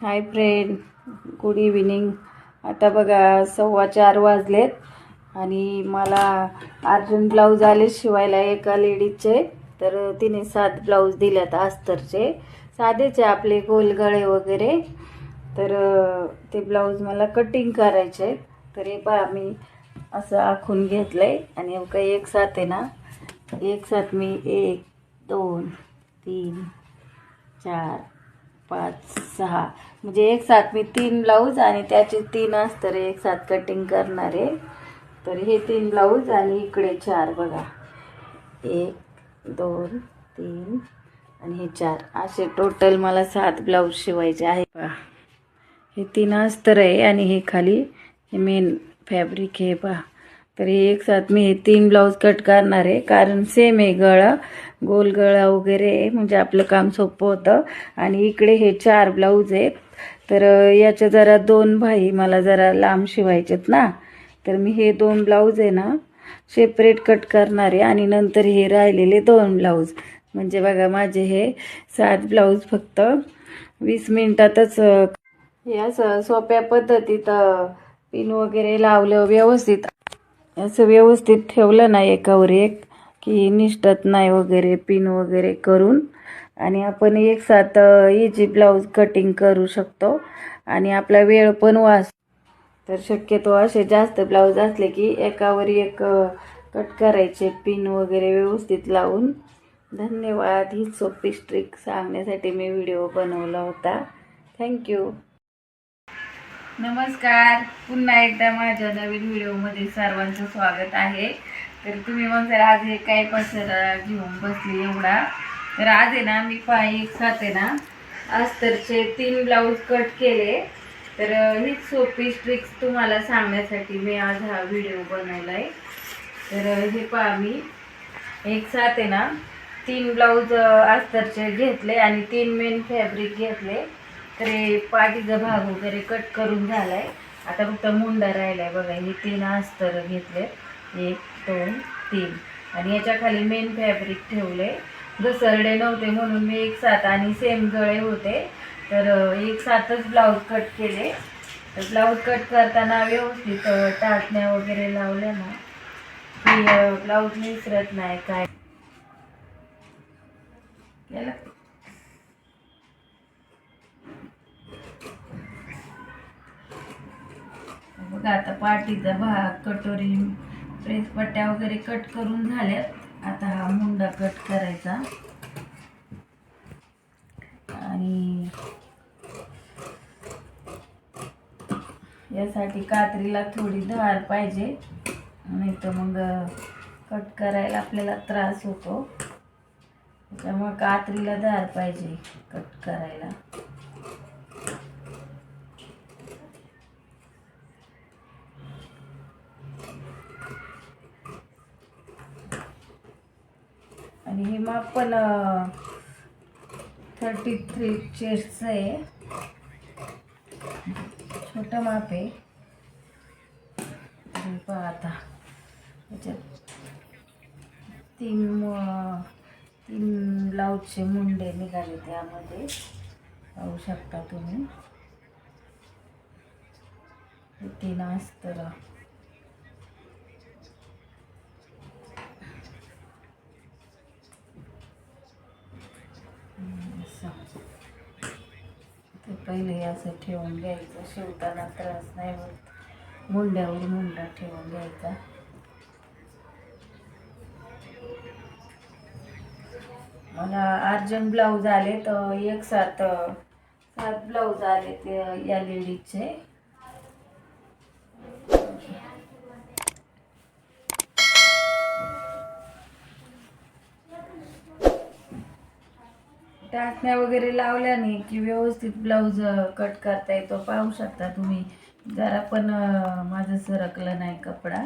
Hi friend good evening. आता बघा सव्वा चार वाजलेत आणि मला अर्जंट ब्लाऊज आले शिवायला एका लेडीजचे. तर तिने सात ब्लाऊज दिल्यात अस्तरचे. साधेचे आपले गोलगळे वगैरे. तर ते ब्लाऊज मला कटिंग करायचे आहेत. तर हे पहा मी असं आखून घेतलं आहे आणि हे काही एक साथ आहे ना? एक साथ मी एक दोन तीन चार पाच सहा. म्हणजे एक साथ मी तीन ब्लाऊज आणि त्याचे तीन अस्तर एक साथ कटिंग करणार. आहे तर हे तीन ब्लाऊज आणि इकडे चार बघा. एक दोन तीन आणि हे चार. असे टोटल मला सात ब्लाऊज शिवायचे आहे पहा. हे तीन अस्तर आहे आणि हे खाली हे मेन फॅब्रिक आहे पहा. तर हे एक साथ मी हे तीन ब्लाऊज कट करणार आहे. कारण सेम आहे गळा. गोल गळा वगैरे आहे. म्हणजे आपलं काम सोपं होतं. आणि इकडे हे चार ब्लाऊज आहेत. तर याच्या जरा दोन भाई मला जरा लांब शिवायचेत ना. तर मी हे दोन ब्लाऊज आहे ना सेपरेट कट करणार आहे. आणि नंतर हे राहिलेले दोन ब्लाऊज. म्हणजे बघा माझे हे सात ब्लाऊज फक्त वीस मिनिटातच हे असं सोप्या पद्धतीत पिन वगैरे लावलं व्यवस्थित. असं व्यवस्थित ठेवलं ना एकावर एक की निष्ठत नाही वगैरे पिन वगैरे करून. आणि आपण एक साथ इजी ब्लाऊज कटिंग करू शकतो. आणि आपला वेळ पण वाच तर शक्यतो असे जास्त ब्लाऊज असले की एकावर एक कट करायचे पिन वगैरे व्यवस्थित लावून. धन्यवाद. ही सोपी स्ट्रिक सांगण्यासाठी मी व्हिडिओ बनवला होता. थँक्यू नमस्कार. पुन्हा एकदा माझ्या नवीन व्हिडिओमध्ये सर्वांचं स्वागत आहे. तर तुम्ही मग जर आज हे काय पसरा घेऊन बसली एवढा? तर आज आहे ना मी पाय एक साथ आहे ना अस्तरचे तीन ब्लाऊज कट केले. तर हीच सोपी ट्रिक्स तुम्हाला सांगण्यासाठी मी आज हा व्हिडिओ बनवला आहे तर हे पहा मी. एक साथ आहे ना तीन ब्लाऊज अस्तरचे घेतले आणि तीन मेन फॅब्रिक घेतले. तर हे पाठीचा भाग वगैरे कट करून झालाय. आता फक्त मुंडा राहिलाय बघा हे तीन अस्तर घेतले एक दोन तीन. आणि याच्या खाली मेन फॅब्रिक ठेवले घसरडे नव्हते म्हणून मी एक साथ आणि सेम गळे होते. तर एक साथच ब्लाऊज कट केले. तर ब्लाऊज कट करताना व्यवस्थित टाचण्या वगैरे लावल्या ना की ब्लाऊज विसरत नाही काय. केलं बघा आता पाठीचा भाग कटोरी प्रेसपट्ट्या वगैरे कट करून झाल्यात आता हा मुंडा कट करायचा. आणि यासाठी कात्रीला थोडी धार पाहिजे. नाही तर मग कट करायला आपल्याला त्रास होतो. त्यामुळे कात्रीला धार पाहिजे कट करायला. आणि हे माप पण थर्टी थ्री चेस्टचं आहे. छोटं माप आहे. पहा आता. त्याच्यात तीन तीन ब्लाऊजचे मुंडे निघाले त्यामध्ये. पाहू शकता तुम्ही. तीन असतं असं ते पहिले असं ठेवून घ्यायचं. शिवताना त्रास नाही होत. मुंड्यावर मुंडा ठेवून घ्यायचा. मला अर्जंट ब्लाऊज आले तर एक साथ सात ब्लाऊज आले ते या लेडीजचे. टाचण्या वगैरे लावल्याने की व्यवस्थित ब्लाऊज कट करता येतो. पाहू शकता तुम्ही. जरा पण माझं सरकलं नाही कपडा.